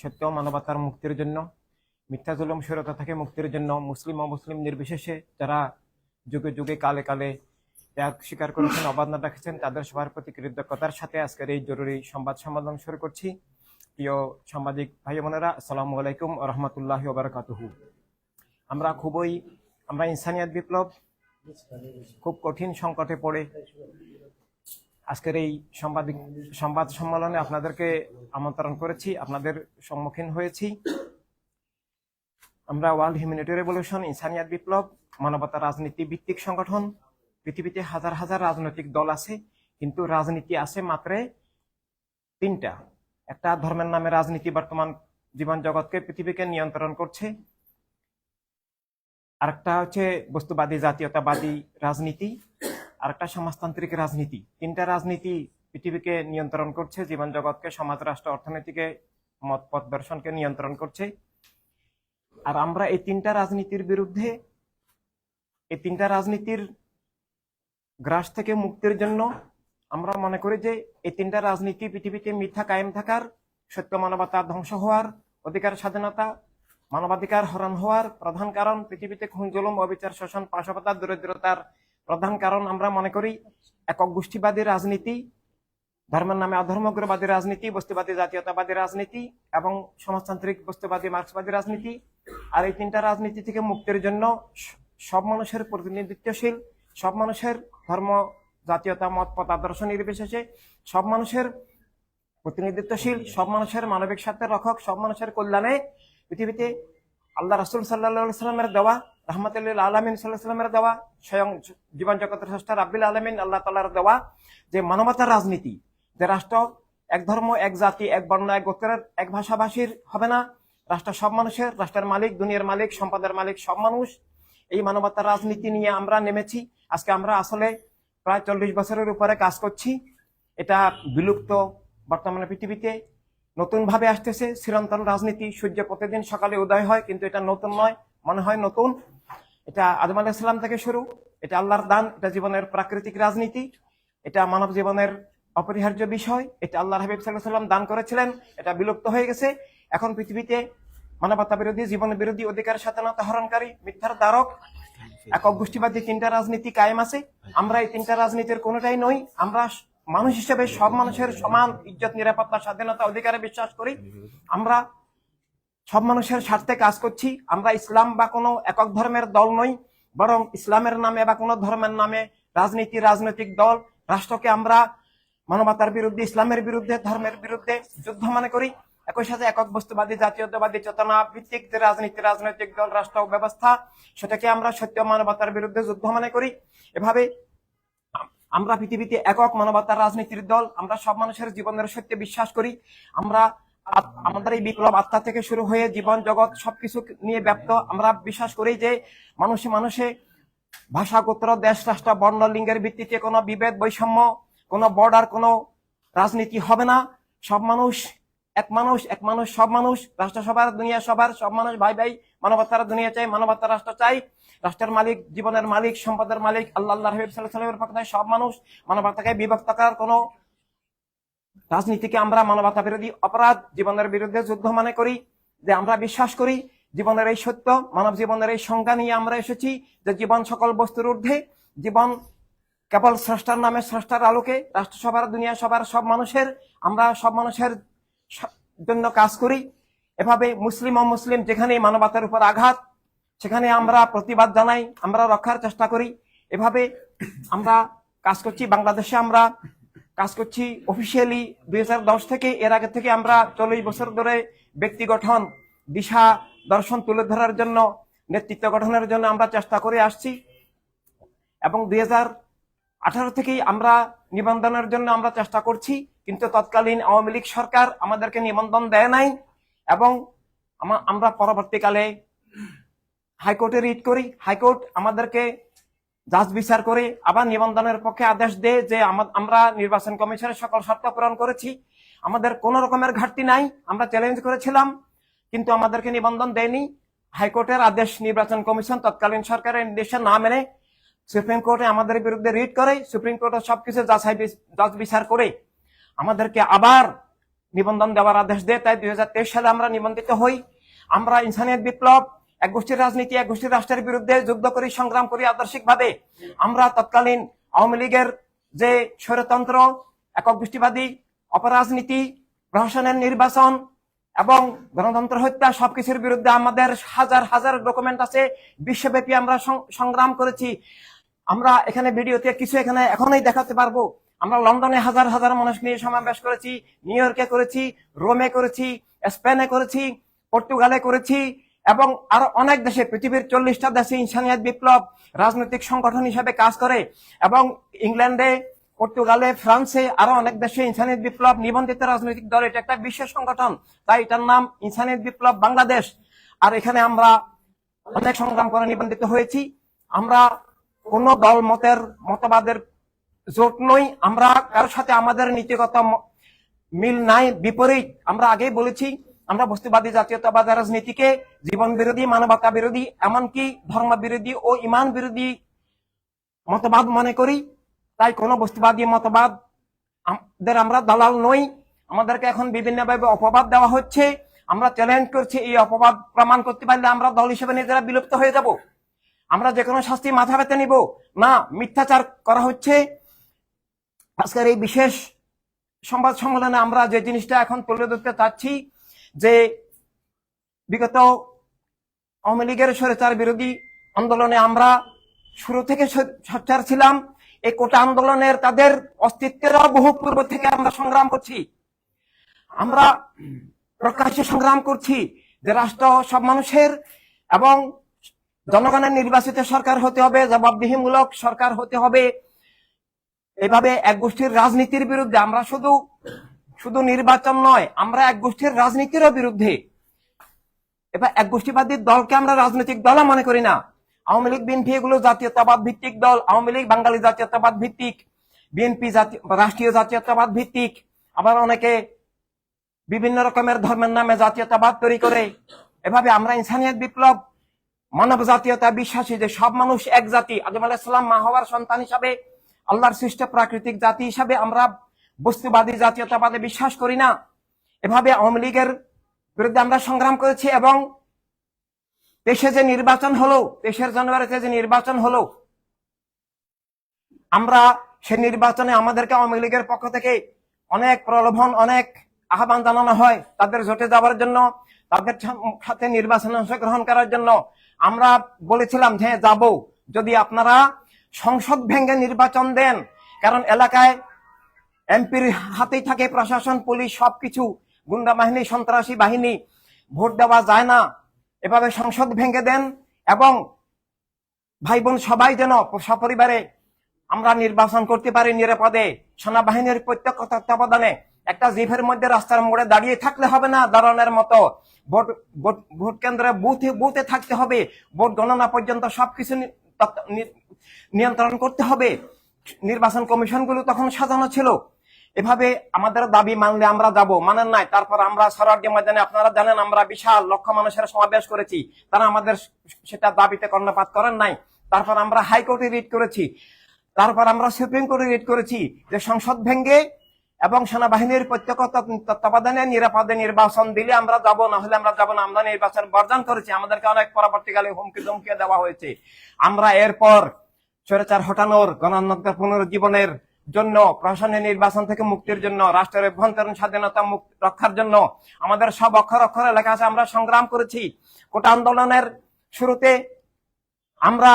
সত্য মানবতার মুক্তির জন্য, মিথ্যা জুলুম থেকে মুক্তির জন্য, মুসলিম ও মুসলিম নির্বিশেষে যারা যুগে যুগে কালে কালে ত্যাগ স্বীকার করেছেন অবদান রাখেছেন, তাদের সবার প্রতি কৃতজ্ঞতার সাথে আজকের এই জরুরি সংবাদ সম্মেলন শুরু করছি। প্রিয় সাংবাদিক ভাই বোনেরা আসসালামু আলাইকুম রহমতুল্লাহ বারাকাতুহু। আমরা খুবই, আমরা ইনসানিয়াত বিপ্লব খুব কঠিন সংকটে পড়ে। আজকের এই সাংবাদিক সংবাদ সম্মেলনে আপনাদেরকে আমন্ত্রণ করেছি, আপনাদের সম্মুখীন হয়েছি। আমরা ওয়ার্ল্ড হিউম্যানিটি রেভলিউশন, ইনসানিয়াত বিপ্লব, মানবতা রাজনীতি ভিত্তিক সংগঠন, পৃথিবীতে হাজার হাজার রাজনৈতিক দল আছে, কিন্তু রাজনীতি আছে মাত্র তিনটা। একটা ধর্মের নামে রাজনীতি বর্তমান জীবন জগৎকে, পৃথিবীকে নিয়ন্ত্রণ করছে। আরেকটা হচ্ছে বস্তুবাদী, জাতীয়তাবাদী রাজনীতি। আরেকটা সমাজতান্ত্রিক রাজনীতি। তিনটা রাজনীতি পৃথিবীকে নিয়ন্ত্রণ করছে, জীবন জগৎকে, সমাজ, রাষ্ট্র, অর্থনীতিকে, মত পথ দর্শনকে নিয়ন্ত্রণ করছে। আর আমরা এই তিনটা রাজনীতির বিরুদ্ধে, এই তিনটা রাজনীতির গ্রাস থেকে মুক্তির জন্য আমরা মনে করি যে এই তিনটা রাজনীতি পৃথিবীতে মিথ্যা, কায়েম থাকার, সত্য মানবতা ধ্বংস হওয়ার অধিকার, স্বাধীনতা, মানবাধিকার হরণ হওয়ার প্রধান কারণ পৃথিবীতে খুন অবিচার, শোষণ পাশবতা দরিদ্রতার প্রধান কারণ আমরা মনে করি একক গোষ্ঠীবাদী রাজনীতি, ধর্মের নামে অধর্মগ্রবাদী রাজনীতি, বস্তুবাদী জাতীয়তাবাদী রাজনীতি এবং সমাজতান্ত্রিক বস্তুবাদী মার্ক্সবাদী রাজনীতি। আর এই তিনটা রাজনীতি থেকে মুক্তির জন্য সব মানুষের প্রতিনিধিত্বশীল, সব মানুষের ধর্ম, জাতীয়তা, মত, পথ, আদর্শ নির্বিশেষে সব মানুষের প্রতিনিধিত্বশীল, সব মানুষের মানবিক স্বার্থের রক্ষক, সব মানুষের কল্যাণে পৃথিবীতে আল্লাহ রাসুল সাল্লাহ সাল্লামের দেওয়া রহমতুল্লাহ আলমিন সাল্লাহ সাল্লামের দেওয়া, স্বয়ং জীবন জগতের স্রষ্টা রাব্বিল আলমিন আল্লাহ তাল্লাহর দেওয়া যে মানবতার রাজনীতি, যে রাষ্ট্র এক ধর্ম, এক জাতি, এক বর্ণ, এক গোত্রের, এক ভাষাভাষীর হবে না। রাষ্ট্র সব মানুষের, রাষ্ট্রের মালিক, দুনিয়ার মালিক, সম্পদের মালিক সব মানুষ। এই মানবতার রাজনীতি নিয়ে আমরা নেমেছি। আজকে আমরা আসলে প্রায় চল্লিশ বছরের উপরে কাজ করছি। এটা বিলুপ্ত বর্তমানে পৃথিবীতে নতুন ভাবে আসতেছে। চিরন্তন রাজনীতি, সূর্য প্রতিদিন সকালে উদয় হয়, কিন্তু এটা নতুন নয়, মনে হয় নতুন। এটা আদম আলাহিসাল্লাম থেকে শুরু, এটা আল্লাহর দান, এটা জীবনের প্রাকৃতিক রাজনীতি, এটা মানব জীবনের অপরিহার্য বিষয়, এটা আল্লাহ হাবিব সাল্লাহ সাল্লাম দান করেছিলেন, এটা বিলুপ্ত হয়ে গেছে। এখন পৃথিবীতে মানবতা বিরোধী, জীবন বিরোধী অধিকার স্বাধীনতা হরণকারী, মিথ্যার দ্বারক, একক গোষ্ঠীবাদী তিনটা রাজনীতি কায়েম আছে। আমরা এই তিনটা রাজনীতির কোনোটাই নই, আমরা মানুষ হিসেবে সব মানুষের সমান ইজ্জত, নিরাপত্তা, স্বাধীনতা, অধিকারে বিশ্বাস করি। আমরা সব মানুষের স্বার্থে কাজ করছি। আমরা ইসলাম বা কোনো একক ধর্মের দল নই, বরং ইসলামের নামে বা কোনো ধর্মের নামে রাজনীতি, রাজনৈতিক দল, রাষ্ট্রকে আমরা মানবতার বিরুদ্ধে, ইসলামের বিরুদ্ধে, ধর্মের বিরুদ্ধে যুদ্ধ মনে করি। একই সাথে একক বস্তুবাদী, জাতীয়তাবাদী চেতনা ভিত্তিক যে রাজনীতি, রাজনৈতিক দল, রাষ্ট্র, ব্যবস্থা, সেটাকে আমরা সত্য মানবতার বিরুদ্ধে যুদ্ধ মনে করি। এভাবে আমরা পৃথিবীতে একক মানবতার রাজনীতির দল, আমরা সব মানুষের জীবনের সত্যে বিশ্বাস করি। আমরা আমাদের এই বিপ্লব আত্মা থেকে শুরু হয়ে জীবন জগৎ সবকিছু নিয়ে ব্যপ্ত। আমরা বিশ্বাস করি যে মানুষে মানুষে ভাষা গোত্র দেশ রাষ্ট্র বর্ণ লিঙ্গের ভিত্তিতে কোনো বিভেদ, বৈষম্য, কোনো বর্ডার কোনো রাজনীতি হবে না। সব মানুষ এক মানুষ এক মানুষ সব মানুষ। রাষ্ট্র সবার দুনিয়া সবার সব মানুষ ভাই ভাই। মানবতার দুনিয়া চাই মানবতার রাষ্ট্র চাই। রাষ্ট্রের মালিক, জীবনের মালিক, সম্পদের মালিক, আল্লাহ পক্ষে সব মানুষ। মানবতাকে বিভক্ত করার কোনো রাজনীতিকে আমরা মানবতা বিরোধী অপরাধ জীবনের বিরুদ্ধে যুদ্ধ মনে করি, যে আমরা বিশ্বাস করি জীবনের এই সত্য, মানব জীবনের এই সংজ্ঞা নিয়ে আমরা এসেছি যে জীবন সকল বস্তুর ঊর্ধ্বে। জীবন কেবল স্রষ্টার নামে স্রষ্টার আলোকে, রাষ্ট্রসভার দুনিয়া সবার সব মানুষের, আমরা সব মানুষের জন্য কাজ করি। এভাবে মুসলিম ও মুসলিম যেখানে মানবতার উপর আঘাত, সেখানে আমরা প্রতিবাদ জানাই, আমরা রক্ষার চেষ্টা করি। এভাবে আমরা কাজ করছি। বাংলাদেশে আমরা কাজ করছি অফিসিয়ালি দুই হাজার দশ থেকে, এর আগে থেকে আমরা চল্লিশ বছর ধরে ব্যক্তি গঠন, দিশা দর্শন তুলে ধরার জন্য, নেতৃত্ব গঠনের জন্য আমরা চেষ্টা করে আসছি। এবং দুই আঠারো থেকেই আমরা নিবন্ধনের জন্য আমরা চেষ্টা করছি, কিন্তু তৎকালীন আওয়ামী লীগ সরকার আমাদেরকে নিবন্ধন দেয় নাই এবং আমরা পরবর্তীকালে হাইকোর্টে রিট করি। হাইকোর্ট আমাদেরকে জাজ বিচার করে আবার নিবন্ধনের পক্ষে আদেশ দেয় যে আমরা নির্বাচন কমিশনের সকল শর্ত পূরণ করেছি। আমাদের কোন রকমের ঘাটতি নাই, আমরা চ্যালেঞ্জ করেছিলাম, কিন্তু আমাদেরকে নিবন্ধন দেয়নি। হাইকোর্টের আদেশ নির্বাচন কমিশন তৎকালীন সরকারের নির্দেশে না মেনে সুপ্রিম কোর্টে আমাদের বিরুদ্ধে রিট করে, সুপ্রিম কোর্টে সবকিছু যাচাই যাচ বিচার করে আমাদেরকে আবার নিবন্ধন দেওয়ার আদেশ দেয়। তাই দুই হাজার তেইশ সালে আমরা নিবন্ধিত হই। আমরা ইনসানিয়ত বিপ্লব এক গোষ্ঠীর রাজনীতি, এক গোষ্ঠীর রাষ্ট্রের বিরুদ্ধে যুদ্ধ করি, সংগ্রাম করি আদর্শিকভাবে। আমরা তৎকালীন আওয়ামী লীগের যে স্বৈরতন্ত্র, একক গোষ্ঠীবাদী অপরাজনীতি, প্রশাসনের নির্বাচন এবং গণতন্ত্র হত্যা সবকিছুর বিরুদ্ধে আমাদের হাজার হাজার ডকুমেন্ট আছে, বিশ্বব্যাপী আমরা সংগ্রাম করেছি। আমরা এখানে ভিডিওতে কিছু এখানে এখনই দেখাতে পারব। আমরা লন্ডনে হাজার হাজার মানুষ নিয়ে সমাবেশ করেছি, নিউ ইয়র্কে করেছি, রোমে করেছি, স্পেনে করেছি, পর্তুগালে করেছি এবং আরও অনেক দেশে পৃথিবীর চল্লিশটা দেশে ইনসানিয়াত বিপ্লব রাজনৈতিক সংগঠন হিসেবে কাজ করে এবং ইংল্যান্ডে, পর্তুগালে, ফ্রান্সে আরও অনেক দেশে ইনসানিয়ত বিপ্লব নিবন্ধিত রাজনৈতিক দল। এটা একটা বিশ্ব সংগঠন, তাই এটার নাম ইনসানিয়ত বিপ্লব বাংলাদেশ। আর এখানে আমরা অনেক সংগ্রাম করে নিবন্ধিত হয়েছি। আমরা কোন দল, মতের, মতবাদের জোট নই। আমরা কারোর সাথে আমাদের নীতিগত মিল নাই। বিপরীত, আমরা আগেই বলেছি আমরা বস্তুবাদী, জাতীয়তাবাদ, রাজনীতিকে জীবন বিরোধী মানবতা বিরোধী এমনকি ধর্ম বিরোধী ও ইমান বিরোধী মতবাদ মনে করি। তাই কোন বস্তুবাদী মতবাদ আমাদের আমরা দালাল নই। আমাদেরকে এখন বিভিন্নভাবে অপবাদ দেওয়া হচ্ছে। আমরা চ্যালেঞ্জ করছি এই অপবাদ প্রমাণ করতে পারলে আমরা দল হিসেবে নিজেরা বিলুপ্ত হয়ে যাব। আমরা যে কোনো শাস্তি মাথা পেতে নিব। না, মিথ্যাচার করা হচ্ছে। আজকের এই বিশেষ সংবাদ সম্মেলনে আমরা যে জিনিসটা এখন তুলে ধরতে চাচ্ছি যে বিগত আওয়ামী লীগের স্বৈরাচার বিরোধী আন্দোলনে আমরা শুরু থেকে সোচ্চার ছিলাম, এই কোটা আন্দোলনের তাদের অস্তিত্বের বহু পূর্ব থেকে আমরা সংগ্রাম করছি। আমরা প্রকাশ্যে সংগ্রাম করছি যে রাষ্ট্র সব মানুষের এবং জনগণের নির্বাচিত সরকার হতে হবে, জবাবদিহিমূলক সরকার হতে হবে। এভাবে এক গোষ্ঠীর রাজনীতির বিরুদ্ধে আমরা শুধু শুধু নির্বাচন নয়, আমরা এক গোষ্ঠীর রাজনীতিরও বিরুদ্ধে। এবার এক গোষ্ঠীবাদী দলকে আমরা রাজনৈতিক দলও মনে করি না। আওয়ামী লীগ, বিএনপি এগুলো জাতীয়তাবাদ ভিত্তিক দল। আওয়ামী লীগ, বাঙালি জাতীয়তাবাদ ভিত্তিক। বিএনপি রাষ্ট্রীয় জাতীয়তাবাদ ভিত্তিক। আবার অনেকে বিভিন্ন রকমের ধর্মের নামে জাতীয়তাবাদ তৈরি করে। এভাবে আমরা ইনসানিয়ত বিপ্লব, মানব জাতীয়তা, বিশ্বাসী যে সব মানুষ এক জাতি, আদম আলাহিসাল্লাম মা হওয়ার সন্তান হিসাবে, আল্লাহর সৃষ্ট প্রাকৃতিক জাতি হিসাবে আমরা বস্তুবাদী, জাতীয়তাবাদে বিশ্বাস করি না। এভাবে আওয়ামী লীগের বিরুদ্ধে আমরা সংগ্রাম করেছি এবং দেশে যে নির্বাচন হলো, দেশের জানুয়ারিতে যে নির্বাচন হলো, আমরা সে নির্বাচনে আমাদেরকে আওয়ামী লীগের পক্ষ থেকে অনেক প্রলোভন, অনেক আহ্বান জানানো হয় তাদের জোটে যাওয়ার জন্য, তাদের সাথে নির্বাচনে অংশগ্রহণ করার জন্য। আমরা বলেছিলাম যে, যাব। যদি আপনারা সংসদ ভেঙে নির্বাচন দেন, কারণ এলাকায় এমপির হাতেই থাকে প্রশাসন, পুলিশ, সবকিছু। গুন্ডা বাহিনী, সন্ত্রাসী বাহিনী, ভোট দেওয়া যায় না। এভাবে সংসদ ভেঙে দেন এবং ভাই বোন সবাই যেন সপরিবারে আমরা নির্বাচন করতে পারি নিরাপদে। সেনাবাহিনীর প্রত্যক্ষ তত্ত্বাবধানে একটা জিভের মধ্যে রাস্তার মোড়ে দাঁড়িয়ে থাকলে হবে না দাঁড়ানোর মতো। ভোট, ভোট- কেন্দ্রে বুথে বুথে থাকতে হবে। ভোট গণনা পর্যন্ত সবকিছু নিয়ন্ত্রণ করতে হবে। নির্বাচন কমিশনগুলো তখন সাজানো ছিল। এভাবে আমাদের দাবি মানলে আমরা যাব। মানেন নাই। তারপর আমরা সরার্ডি ময়দানে, আপনারা জানেন, আমরা বিশাল লক্ষ মানুষের সমাবেশ করেছি। তারা আমাদের সেটা দাবিতে কর্ণপাত করেন নাই। তারপর আমরা হাইকোর্টে রিট করেছি। তারপর আমরা সুপ্রিম কোর্টে রিট করেছি যে সংসদ ভেঙ্গে এবং সেনাবাহিনীর প্রত্যক্ষ তত্ত্বাবধানে নিরাপদে নির্বাচন দিলে আমরা যাব, না হলে আমরা যাব না। আমরা নির্বাচন বর্জন করেছি। আমাদেরকে অনেক পরবর্তীকালে হুমকি ধমকি দেওয়া হয়েছে। আমরা এরপর স্বৈরাচার হটানোর গণতন্ত্র পুনরুজ্জীবনের জন্য, প্রশাসনের নির্বাচন থেকে মুক্তির জন্য, রাষ্ট্রের অভ্যন্তরীণ স্বাধীনতা রক্ষার জন্য আমাদের সব অক্ষর অক্ষরে লেখা আছে, আমরা সংগ্রাম করেছি। কোটা আন্দোলনের শুরুতে আমরা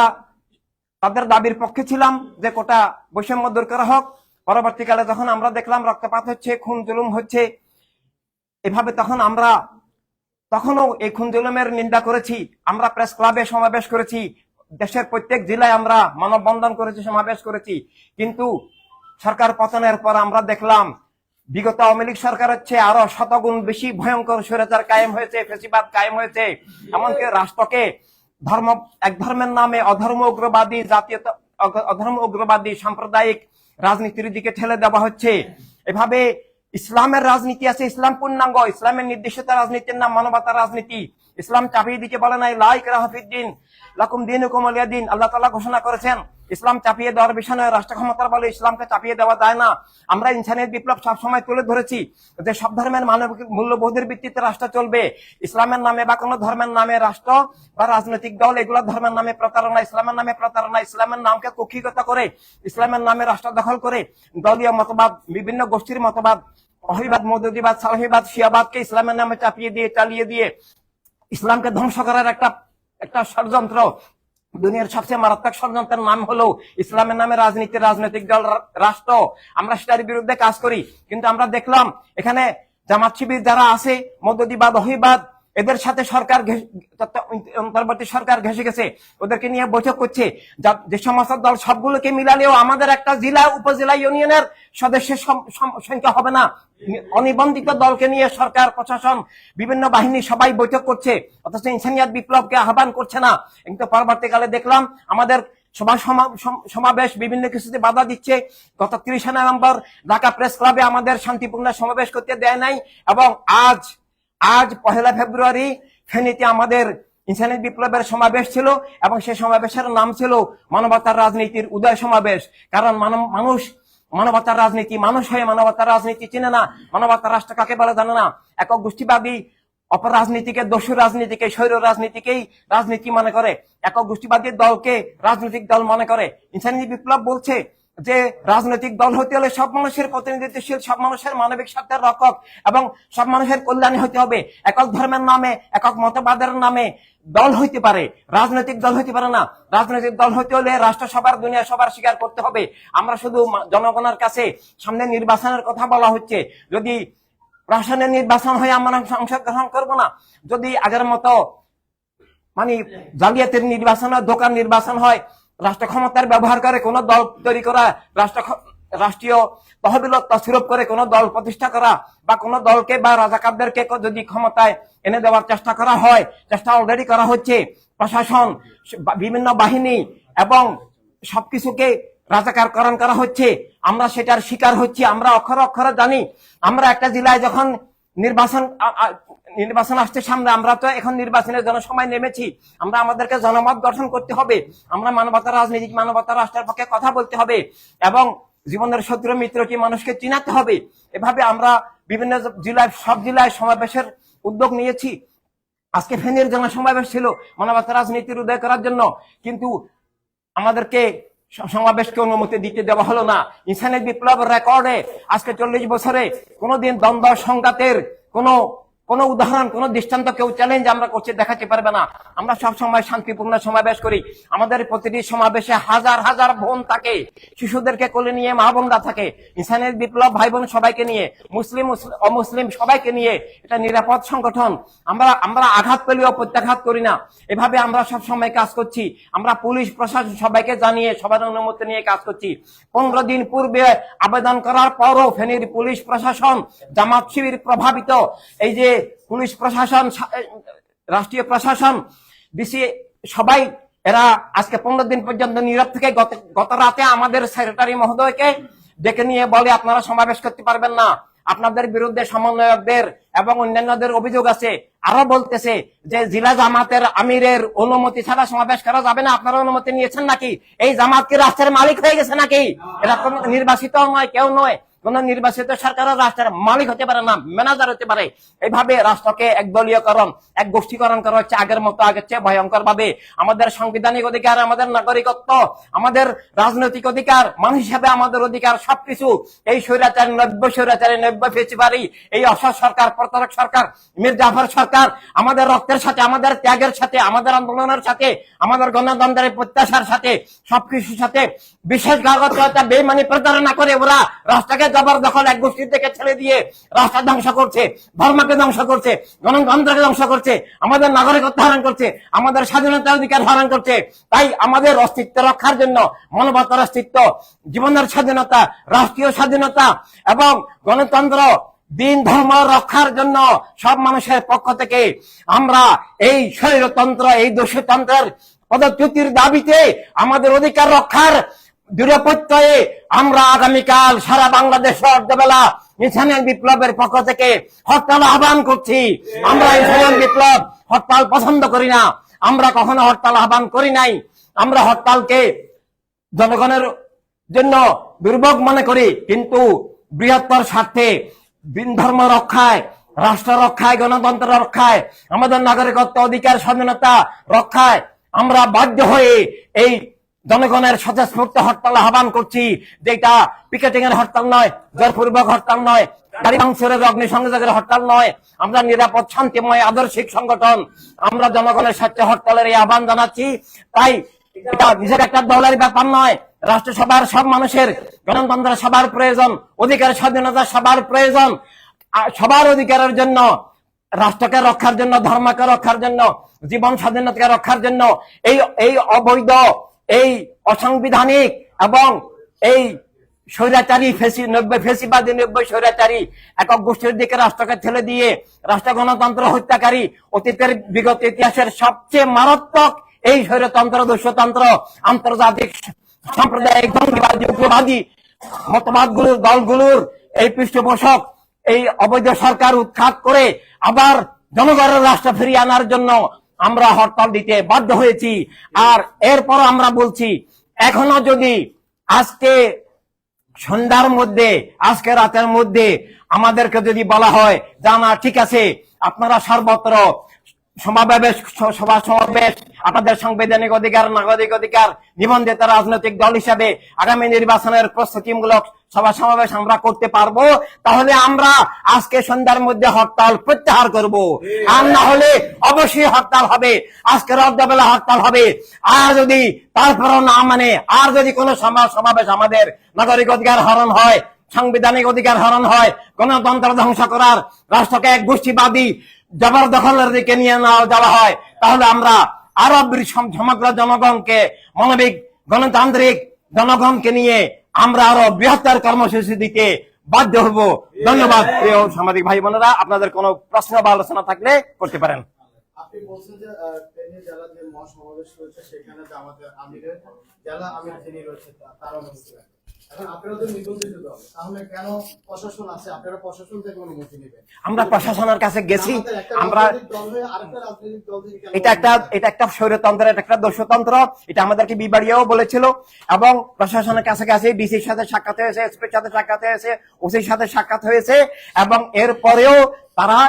তাদের দাবির পক্ষে ছিলাম যে কোটা বৈষম্য দূর করা হোক। পরবর্তীকালে যখন আমরা দেখলাম রক্তপাত হচ্ছে, খুন জুলুম হচ্ছে, এভাবে তখন আমরা তখনও এই খুন জুলুমের নিন্দা করেছি। আমরা প্রেস ক্লাবে সমাবেশ করেছি, দেশের প্রত্যেক জেলায় আমরা মানববন্ধন করেছি, সমাবেশ করেছি। কিন্তু সরকার পতনের পর আমরা দেখলাম, বিগত আওয়ামী লীগ সরকার হচ্ছে আরও শতগুণ বেশি ভয়ঙ্কর স্বৈরাচার কায়েম হয়েছে, ফেসিবাদ কায়েম হয়েছে। এমনকি রাষ্ট্রকে ধর্ম, এক ধর্মের নামে অধর্ম উগ্রবাদী, জাতীয়তা, অগ- অধর্ম উগ্রবাদী, সাম্প্রদায়িক রাজনীতির দিকে ঠেলে দেওয়া হচ্ছে। এভাবে ইসলামের রাজনীতি আছে, ইসলাম পূর্ণাঙ্গ, ইসলামের নির্দিষ্ট রাজনীতির নাম মানবতার রাজনীতি। ইসলাম চাপিয়ে দিকে বলে নাই, লাইক রাহাফিদ্দিন, লাকুম দিন হুকুম আলিয়া দিন আল্লাহ তালা ঘোষণা করেছেন ইসলাম চাপিয়ে দেওয়ার বিষয় নয়, রাষ্ট্র ক্ষমতার বলে ইসলামকে চাপিয়ে দেওয়া যায় না। আমরা ইনসানিয়ত বিপ্লব সবসময় তুলে ধরেছি যে সব ধর্মের মানবিক মূল্যবোধের ভিত্তিতে রাষ্ট্র চলবে। ইসলামের নামে বা কোনো ধর্মের নামে রাষ্ট্র বা রাজনৈতিক দল, এগুলো ধর্মের নামে প্রতারণা, ইসলামের নামে প্রতারণা, ইসলামের নামকে কুক্ষিগত করে, ইসলামের নামে রাষ্ট্র দখল করে, দলীয় মতবাদ, বিভিন্ন গোষ্ঠীর মতবাদ, অহিবাদ মৌদুদিবাদ সালাহিবাদ, শিয়াবাদকে ইসলামের নামে চাপিয়ে দিয়ে, চালিয়ে দিয়ে ইসলামকে ধ্বংস করার একটা একটা ষড়যন্ত্র দুনিয়ার সবচেয়ে মারাত্মক ষড়যন্ত্রের নাম হলো ইসলামের নামে রাজনীতি, রাজনৈতিক দল রাষ্ট্র। আমরা সেটার বিরুদ্ধে কাজ করি। কিন্তু আমরা দেখলাম, এখানে জামাত শিবির যারা আছে মদ্যদিবাদ অহিবাদ এদের সাথে সরকার অন্তর্বর্তী সরকার ঘেসে গেছে। ওদেরকে নিয়ে বৈঠক করছে। যে সমস্ত দল, সবগুলোকে মিলালেও আমাদের একটা জেলা, উপজেলা ইউনিয়নের সদস্যের সংখ্যা হবে না। অনিবন্ধিত দলকে নিয়ে সরকার, প্রশাসন, বিভিন্ন বাহিনী সবাই বৈঠক করছে। অথচ ইনসানিয়াত বিপ্লবকে আহ্বান করছে না। কিন্তু পরবর্তীকালে দেখলাম, আমাদের সভা সমাবেশ বিভিন্ন কিছুতে বাধা দিচ্ছে। গত তিরিশে নভেম্বর ঢাকা প্রেস ক্লাবে আমাদের শান্তিপূর্ণ সমাবেশ করতে দেয় নাই এবং আজ আজ পহেলা ফেব্রুয়ারি ফেনীতে আমাদের ইনসানিয়ত বিপ্লবের সমাবেশ ছিল এবং সেই সমাবেশের নাম ছিল মানবতার রাজনীতির উদয় সমাবেশ। কারণ মানুষ মানবতার রাজনীতি, মানুষ হয়ে মানবতার রাজনীতি চিনে না। মানবতার রাষ্ট্র কাকে বলে জানে না? একক গোষ্ঠীবাদী অপর রাজনীতিকে, দস্যু রাজনীতিকে, স্বৈর রাজনীতিকেই রাজনীতি মনে করে। একক গোষ্ঠীবাদী দলকে রাজনৈতিক দল মনে করে। ইনসানি বিপ্লব বলছে যে রাজনৈতিক দল হতে হলে সব মানুষের প্রতিনিধিত্বশীল, সব মানুষের মানবিক স্বার্থের রক্ষক এবং সব মানুষের কল্যাণী হতে হবে। একক ধর্মের নামে, একক মতবাদের নামে দল হইতে পারে, রাজনৈতিক দল হইতে পারে না। রাজনৈতিক দল হইতে হলে রাষ্ট্র সবার দুনিয়া সবার স্বীকার করতে হবে। আমরা শুধু জনগণের কাছে সামনে নির্বাচনের কথা বলা হচ্ছে। যদি প্রশাসনের নির্বাচন হয়ে আমরা অংশগ্রহণ করব না, যদি আগের মতো মানে জালিয়াতের নির্বাচন হয়, দোকান নির্বাচন হয় রাষ্ট্র ক্ষমতার ব্যবহার করে কোন দল তৈরি করা রাষ্ট্র রাষ্ট্রীয় তহবিল তসরুপ করে কোন দল প্রতিষ্ঠা করা বা কোন দলকে বা রাজাকারদেরকে যদি ক্ষমতায় এনে দেওয়ার চেষ্টা করা হয়, চেষ্টা অলরেডি করা হচ্ছে, প্রশাসন বিভিন্ন বাহিনী এবং সবকিছুকে রাজাকারকরণ করা হচ্ছে, আমরা সেটার শিকার হচ্ছি, আমরা অক্ষর অক্ষরে জানি, আমরা একটা জেলায় যখন নির্বাচন নির্বাচন আসছে সামনে, আমরা তো এখন নির্বাচনের জন্য সময় নেমেছি, আমরা আমাদেরকে জনমত গঠন করতে হবে, আমরা মানবতার রাজনীতি মানবতার রাষ্ট্রের পক্ষে কথা বলতে হবে, এবং জীবনের শত্রু মিত্র কি মানুষকে চিনাতে হবে। এভাবে আমরা বিভিন্ন জেলায়, সব জেলায় সমাবেশের উদ্যোগ নিয়েছি। আজকে ফেনীর জন্য সমাবেশ ছিল মানবতার রাজনীতির উদয় করার জন্য, কিন্তু আমাদেরকে সমাবেশকে অনুমতি দিতে দেওয়া হলো না। ইনসানের বিপ্লব রেকর্ডে আজকে চল্লিশ বছরে কোনোদিন দ্বন্দ্ব সংঘাতের কোনো কোন উদাহরণ, কোন দৃষ্টান্ত কেউ চ্যালেঞ্জ আমরা করতে দেখাতে পারবে না। আমরা সব সময় শান্তিপূর্ণ সমাবেশ করি। আমাদের প্রতিটি সমাবেশে হাজার হাজার বোন থাকে, শিশুদেরকে কোলে নিয়ে মা বোনরা থাকে, ইনসানের বিপ্লব ভাই বোন সবাইকে নিয়ে মুসলিম- অমুসলিম সবাইকে নিয়ে এটা নিরাপদ সংগঠন। আমরা আমরা আঘাত পেলেও প্রত্যাঘাত করি না। এভাবে আমরা সব সময় কাজ করছি। আমরা পুলিশ, প্রশাসন সবাইকে জানিয়ে, সবার অনুমতি নিয়ে কাজ করছি। পনেরো দিন পূর্বে আবেদন করার পরও ফেনীর পুলিশ প্রশাসন জামাত শিবির প্রভাবিত। এই যে পুলিশ প্রশাসন রাষ্ট্রীয় প্রশাসন ডিসি সবাই, এরা আজকে পনেরো দিন পর্যন্ত নীরব থেকে গত রাতে আমাদের সেক্রেটারি মহোদয়কে ডেকে নিয়ে বলে, আপনারা সমাবেশ করতে পারবেন না। আপনাদের বিরুদ্ধে সমন্বয়কদের এবং অন্যান্যদের অভিযোগ আছে। আরও বলতেছে যে, জেলা জামাতের আমিরের অনুমতি ছাড়া সমাবেশ করা যাবে না। আপনারা অনুমতি নিয়েছেন নাকি? এই জামাত কি রাষ্ট্রের মালিক হয়ে গেছে নাকি? কোন নির্বাচিত নয়, কেউ নয়। কোন নির্বাচিত সরকারও রাষ্ট্রের মালিক হতে পারে না ম্যানেজার হতে পারে। এইভাবে রাষ্ট্রকে একদলীয়করণ এক গোষ্ঠীকরণ করা হচ্ছে আগের মতো, আগের চেয়ে ভয়ঙ্কর ভাবে আমাদের সাংবিধানিক অধিকার, আমাদের নাগরিকত্ব, আমাদের রাজনৈতিক অধিকার, মানুষ হিসাবে আমাদের অধিকার, সবকিছু। এই স্বৈরাচার, নব্য স্বৈরাচারী, নব্য ফেসিবারি এই অসৎ সরকার, প্রতারক সরকার, মীর জাফর সরকার, আমাদের রক্তের সাথে, আমাদের ত্যাগের সাথে, আমাদের আন্দোলনের সাথে, আমাদের গণতন্ত্রের প্রত্যাশার সাথে, সবকিছুর সাথে বিশেষ কাগজটা বেমানি প্রতারণা করে ওরা রাষ্ট্রকে জবরদখল এক গোষ্ঠীর থেকে ছেড়ে দিয়ে রাষ্ট্র ধ্বংস করছে, ধর্মকে ধ্বংস করছে, গণতন্ত্রকে ধ্বংস করছে, আমাদের নাগরিকত্ব হরণ করছে, আমাদের স্বাধীনতার অধিকার হরণ করছে। তাই আমাদের অস্তিত্ব রক্ষার জন্য মানবতার অস্তিত্ব, জীবনের স্বাধীনতা, রাষ্ট্রীয় স্বাধীনতা এবং গণতন্ত্র, দিন, ধর্ম রক্ষার জন্য সব মানুষের পক্ষ থেকে আমরা এই শরীরতন্ত্র এই দোষতন্ত্রের পদচ্যুতির দাবিতে আমাদের অধিকার রক্ষার দৃঢ়প্রত্যয়ে আমরা আগামীকাল সারা বাংলাদেশ অর্ধবেলা ইনসানিয়ান বিপ্লবের পক্ষ থেকে হরতাল আহ্বান করছি। আমরা ইনসানিয়ান বিপ্লব হরতাল পছন্দ করি না। আমরা কখনো হরতাল আহ্বান করি নাই। আমরা হরতালকে জনগণের জন্য দুর্ভোগ মনে করি, কিন্তু বৃহত্তর স্বার্থে ধর্ম রক্ষায়, রাষ্ট্র রক্ষায়, গণতন্ত্র রক্ষায়, আমাদের নাগরিকত্ব অধিকার স্বাধীনতা রক্ষায় আমরা বাধ্য হয়ে এই জনগণের স্বতঃস্ফূর্ত হরতাল আহ্বান করছি, যেটা পিকেটিং এর হরতাল নয়, জোরপূর্বক হরতাল নয় রাষ্ট্রসভার সব মানুষের গণতন্ত্র সবার প্রয়োজন, অধিকার স্বাধীনতা সবার প্রয়োজন সবার অধিকারের জন্য, রাষ্ট্রকে রক্ষার জন্য, ধর্মকে রক্ষার জন্য, জীবন স্বাধীনতাকে রক্ষার জন্য, এই এই অবৈধ এই অসাংবিধানিক এবং এই স্বৈরাচারী ফেসি নব্বই, ফেসিবাদী নব্বই স্বৈরাচারী একক গোষ্ঠীর দিকে রাষ্ট্রকে ঠেলে দিয়ে রাষ্ট্র গণতন্ত্র হত্যাকারী অতীতের বিগত ইতিহাসের সবচেয়ে মারাত্মক এই স্বৈরতন্ত্র দুঃস্বতন্ত্র আন্তর্জাতিক সাম্প্রদায়িক জঙ্গিবাদী, উগ্রবাদী মতবাদগুলোর দলগুলোর এই পৃষ্ঠপোষক, এই অবৈধ সরকার উৎখাত করে আবার জনগণের রাষ্ট্র ফিরিয়ে আনার জন্য আমরা হরতাল দিতে বাধ্য হয়েছি। আর এরপর আমরা বলছি, এখনও যদি আজকে সন্ধ্যার মধ্যে, আজকে রাতের মধ্যে আমাদেরকে যদি বলা হয়, জানা, ঠিক আছে, আপনারা সর্বত্র সমাবেশ, সভা সমাবেশ, আপনাদের সাংবিধানিক অধিকার, নাগরিক অধিকার, নিবন্ধিত রাজনৈতিক দল হিসাবে আগামী নির্বাচনের প্রস্তুতিমূলক সভা সমাবেশ আমরা করতে পারব। তাহলে আমরা আজকে সন্ধ্যার মধ্যে হরতাল প্রত্যাহার করব। আর না হলে অবশ্যই হরতাল হবে। আজকে রদ্দবেলা হরতাল হবে। আর যদি তারপরও না মানে আর যদি কোনো সমাজ সমাবেশ আমাদের নাগরিক অধিকার হরণ হয়, সাংবিধানিক অধিকার হরণ হয়, গণতন্ত্র ধ্বংস করার, রাষ্ট্রকে এক গোষ্ঠীবাদী জবরদখলের দিকে নিয়ে যাওয়া হয়, তাহলে আমরা আরও বৃ- সমগ্র জনগণকে, মানবিক, গণতান্ত্রিক জনগণকে নিয়ে আমরা আরও বৃহত্তর কর্মসূচি দিতে বাধ্য হব। ধন্যবাদ, প্রিয় সাংবাদিক ভাই বোনেরা। আপনাদের কোনো প্রশ্ন বা আলোচনা থাকলে করতে পারেন। আপনি বলছেন যে ট্রেনে যে মহাসমাবেশ রয়েছে, সেখানে আমাদের আমিরের জেলা আমির যিনি রয়েছে আমরা প্রশাসনের কাছে গেছি। আমরা এটা একটা এটা একটা স্বৈরতন্ত্র এটা একটা দস্যুতন্ত্র এটা আমাদেরকে বিবাড়িয়াও বলেছিল। এবং প্রশাসনের কাছে কাছে ডিসির সাথে সাক্ষাৎ হয়েছে এসপির সাথে সাক্ষাৎ হয়েছে ওসির সাথে সাক্ষাৎ হয়েছে। এবং এর পরেও তারা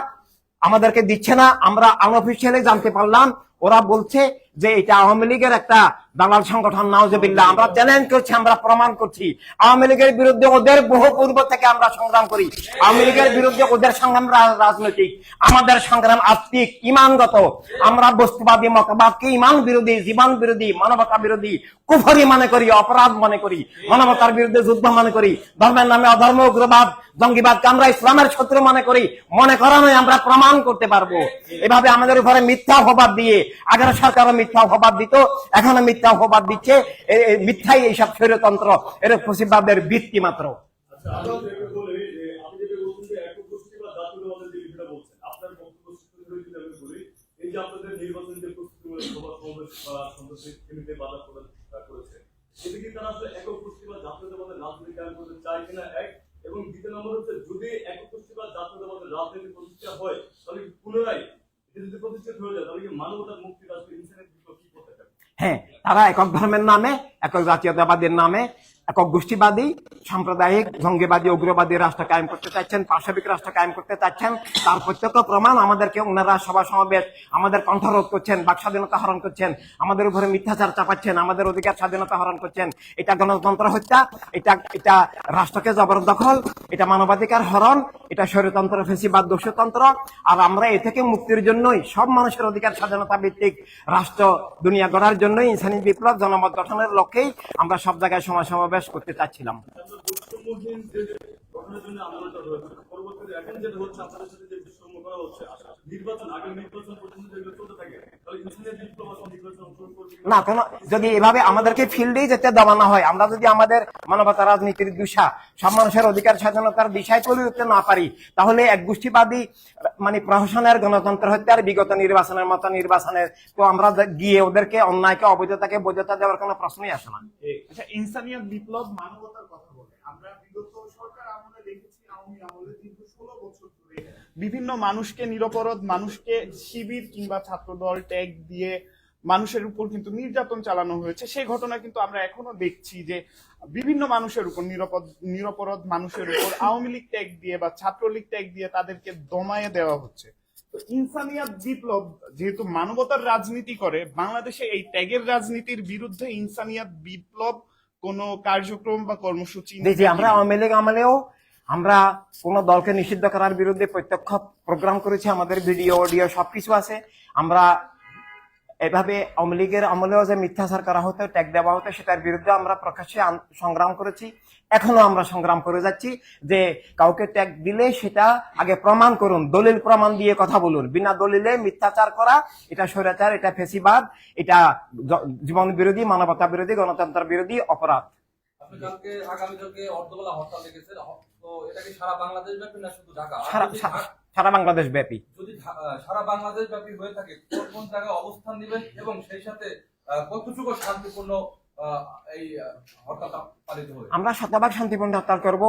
আমাদেরকে দিচ্ছে না। আমরা আনঅফিসিয়ালি জানতে পারলাম। ওরা বলছে যে এটা আওয়ামী লীগের একটা দালাল সংগঠন নাওজবিল্লা আমরা চ্যালেঞ্জ করছি, আমরা প্রমাণ করছি। আওয়ামী লীগের বিরুদ্ধে ওদের বহু পূর্ব থেকে আমরা সংগ্রাম করি। আওয়ামী লীগের বিরুদ্ধে ওদের সংগ্রাম রাজনৈতিক। আমাদের সংগ্রাম আত্মিক, ইমানগত। আমরা বস্তুবাদী, মতবাদকে ইমান বিরোধী, জীবন বিরোধী, মানবতা বিরোধী, কুফরি মনে করি, অপরাধ মনে করি, মানবতার বিরুদ্ধে যুদ্ধ মনে করি, ধর্মের নামে অধর্ম, উগ্রবাদ, জঙ্গিবাদকে আমরা ইসলামের শত্রু মনে করি, মনে করা নয়, আমরা প্রমাণ করতে পারব। এভাবে আমাদের উপরে মিথ্যা অপবাদ দিয়ে, আগের সরকারও মিথ্যা অপবাদ দিত এখনও মিথ্যা অপবাদ দিচ্ছে মিথ্যাই এইসব স্বৈরতন্ত্র এর ফসিবাদের ভিত্তি মাত্র। আচ্ছা, এবং হচ্ছে যদি একক প্রতিষ্ঠা হয় তাহলে পুনরায় প্রতিষ্ঠিত হয়ে যায় মানবতার মুক্তি ইনসানের বিপ্লব কি করতে পারে হ্যাঁ তারা একক ধর্মের নামে একক জাতীয়তাবাদের নামে একক গোষ্ঠীবাদী, সাম্প্রদায়িক, জঙ্গিবাদী, উগ্রবাদী রাষ্ট্র কায়েম করতে চাচ্ছেন পাশবিক রাষ্ট্র কায়েম করতে চাচ্ছেন তার প্রত্যক্ষ প্রমাণ আমাদেরকে ওনারা সভা সমাবেশ, আমাদের কণ্ঠরোধ করছেন, বাক স্বাধীনতা হরণ করছেন, আমাদের উপরে মিথ্যাচার চাপাচ্ছেন, আমাদের অধিকার স্বাধীনতা হরণ করছেন। এটা গণতন্ত্র হত্যা, এটা এটা রাষ্ট্রকে জবরদখল, এটা মানবাধিকার হরণ, এটা স্বৈরতন্ত্র, ফেসিবাদ দোষতন্ত্র আর আমরা এ থেকে মুক্তির জন্যই, সব মানুষের অধিকার স্বাধীনতা ভিত্তিক রাষ্ট্র দুনিয়া গড়ার জন্যই ইনসানি বিপ্লব জনমত গঠনের লক্ষ্যেই আমরা সব জায়গায় সমাজ সমাবেশ করতে চাচ্ছিলাম। করা হচ্ছে। নির্বাচন আগে নির্বাচন পর্যন্ত চলতে থাকে তাহলে ইনসানের বিপ্লব নির্বাচন অংশগ্রহণ করবে না কোনো? যদি এভাবে আমাদেরকে ফিল্ডেই যেতে দেওয়া না হয় আমরা যদি আমাদের মানবতা রাজনীতির দিশা সব মানুষের অধিকার স্বাধীনতার দিশায় উঠতে না পারি তাহলে এক গোষ্ঠীবাদী মানে প্রশাসনের গণতন্ত্র হত্যার বিগত নির্বাচনের মতো নির্বাচনের তো আমরা গিয়ে ওদেরকে অন্যায়কে অবৈধতাকে বৈধতা দেওয়ার কোনো প্রশ্নই আসে না। আচ্ছা ইনসানিয়ত বিপ্লব মানবতার কথা বলে। আমরা বিগত সরকার আমলে দেখেছি আওয়ামী আমলে দীর্ঘ ষোলো বছর ধরে বিভিন্ন মানুষকে নিরপরাধ মানুষকে শিবির কিংবা ছাত্রদল ট্যাগ দিয়ে মানুষের উপর কিন্তু নির্যাতন চালানো হয়েছে। সেই ঘটনা কিন্তু আমরা এখনও দেখছি যে বিভিন্ন মানুষের উপর নিরাপদ নিরপরাধ মানুষের উপর আওয়ামী লীগ ট্যাগ দিয়ে বা ছাত্রলীগ ট্যাগ দিয়ে তাদেরকে দমায়ে দেওয়া হচ্ছে। তো ইনসানিয়াত বিপ্লব যেহেতু মানবতার রাজনীতি করে বাংলাদেশে এই ট্যাগের রাজনীতির বিরুদ্ধে ইনসানিয়াত বিপ্লব কোনো কার্যক্রম বা কর্মসূচি আমরা আওয়ামী লীগ আমলেও আমরা কোন দলকে নিষিদ্ধ করার বিরুদ্ধে প্রত্যক্ষ প্রোগ্রাম করেছি, আমাদের ভিডিও, অডিও সবকিছু আছে। আমরা এভাবে আওয়ামী লীগের আমলেও যে মিথ্যাচার করা হতো, ট্যাগ দেওয়া হতো, সেটার বিরুদ্ধে আমরা প্রকাশ্যে সংগ্রাম করেছি। এখনও আমরা সংগ্রাম করে যাচ্ছি যে কাউকে ট্যাগ দিলে সেটা আগে প্রমাণ করুন, দলিল প্রমাণ দিয়ে কথা বলুন। বিনা দলিলে মিথ্যাচার করা, এটা স্বৈরাচার, এটা ফেসিবাদ, এটা জীবন বিরোধী, মানবতা বিরোধী, গণতন্ত্র বিরোধী অপরাধ। অর্ধবেলা হরতাল সারা বাংলাদেশ ব্যাপী না শুধু ঢাকা? সারা যদি সারা- বাংলাদেশ ব্যাপী। যদি সারা বাংলাদেশ ব্যাপী হয়ে থাকে কোন কোন জায়গায় অবস্থান নেবেন এবং সেই সাথে কতটুকু শান্তিপূর্ণ আহ, এই আহ, হরতালটা পালিত হবে? আমরা শতভাগ শান্তিপূর্ণ হরতাল করব।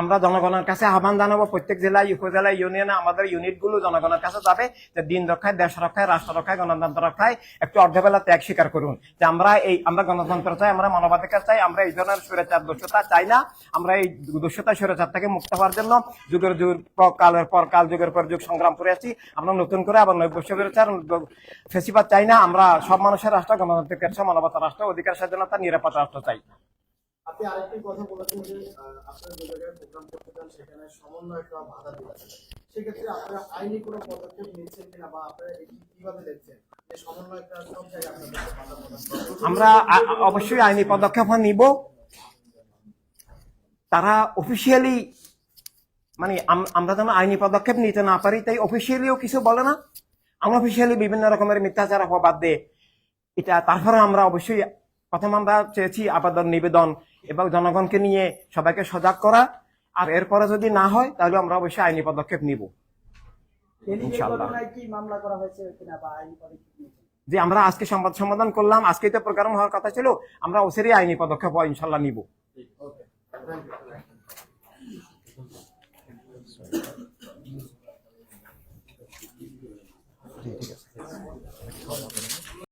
আমরা জনগণের কাছে আহ্বান জানাব, প্রত্যেক জেলায় উপজেলায় ইউনিয়নে, আমাদের ইউনিটগুলো জনগণের কাছে যাবে যে দিন রক্ষায়, দেশ রক্ষায়, রাষ্ট্র রক্ষায়, গণতন্ত্র রক্ষায় একটু অর্ধবেলা ত্যাগ স্বীকার করুন। যে আমরা এই, আমরা গণতন্ত্র চাই, আমরা মানবাধিকার চাই, আমরা এই ধরনের স্বৈরাচার দস্যতা চাই না। আমরা এই দস্যতা স্বৈরাচার থেকে মুক্ত হওয়ার জন্য যুগের যুগ কালের পর কাল, যুগের পর যুগ সংগ্রাম করে আসছি আমরা নতুন করে আবার নৈব স্বৈরাচার ফেসিবাদ চাই না। আমরা সব মানুষের রাষ্ট্র, গণতান্ত্রিক রাষ্ট্র মানবতা রাষ্ট্র, অধিকার স্বাধীনতা নিরাপদ রাষ্ট্র চাই। আপনি আরেকটি কথা বলেছেন যে যে জায়গায় প্রোগ্রাম করতে চান, সেখানে বাধা সেক্ষেত্রে আপনারা আইনি কোনো পদক্ষেপ নিচ্ছেন কিনা বা আপনারা এটি কীভাবে দেখছেন? আমরা অবশ্যই আইনি পদক্ষেপ নিব। তারা অফিসিয়ালি মানে আমরা যেন আইনি পদক্ষেপ নিতে না পারি, তাই অফিসিয়ালিও কিছু বলে না। আনঅফিসিয়ালি বিভিন্ন রকমের মিথ্যাচার হওয়া বাদ দিয়ে, এটা তারপরে আমরা অবশ্যই প্রথম আমরা চেয়েছি আবেদন নিবেদন এবং জনগণকে নিয়ে সবাইকে সজাগ করা। আর এরপরে যদি না হয় তাহলে আমরা অবশ্যই আইনি পদক্ষেপ নিব। যে আমরা আজকে সংবাদ সমাধান করলাম আজকেই তো প্রোগ্রাম হওয়ার কথা ছিল আমরা ওসেরই আইনি পদক্ষেপ ইনশাল্লাহ নিব। ঠিক আছে।